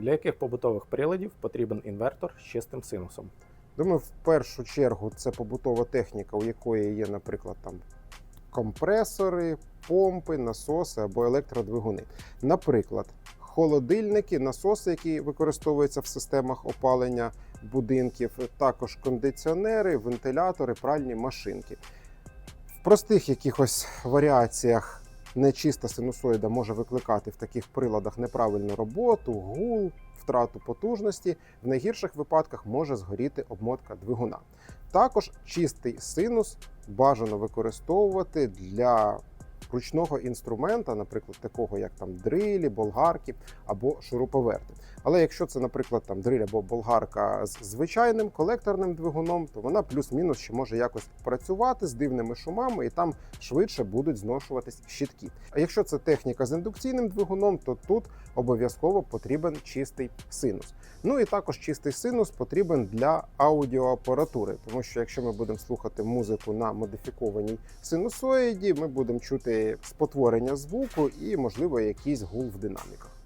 Для яких побутових приладів потрібен інвертор з чистим синусом? Думаю, в першу чергу це побутова техніка, у якої є, наприклад, там компресори, помпи, насоси або електродвигуни. Наприклад, холодильники, насоси, які використовуються в системах опалення будинків, також кондиціонери, вентилятори, пральні машинки. В простих якихось варіаціях нечиста синусоїда може викликати в таких приладах неправильну роботу, гул, втрату потужності. В найгірших випадках може згоріти обмотка двигуна. Також чистий синус бажано використовувати для ручного інструмента, наприклад, такого як там дрилі, болгарки або шуруповерти. Але якщо це, наприклад, там дриль або болгарка з звичайним колекторним двигуном, то вона плюс-мінус ще може якось працювати з дивними шумами, і там швидше будуть зношуватись щітки. А якщо це техніка з індукційним двигуном, то тут обов'язково потрібен чистий синус. Ну і також чистий синус потрібен для аудіоапаратури, тому що якщо ми будемо слухати музику на модифікованій синусоїді, ми будемо чути спотворення звуку і, можливо, якийсь гул в динаміках.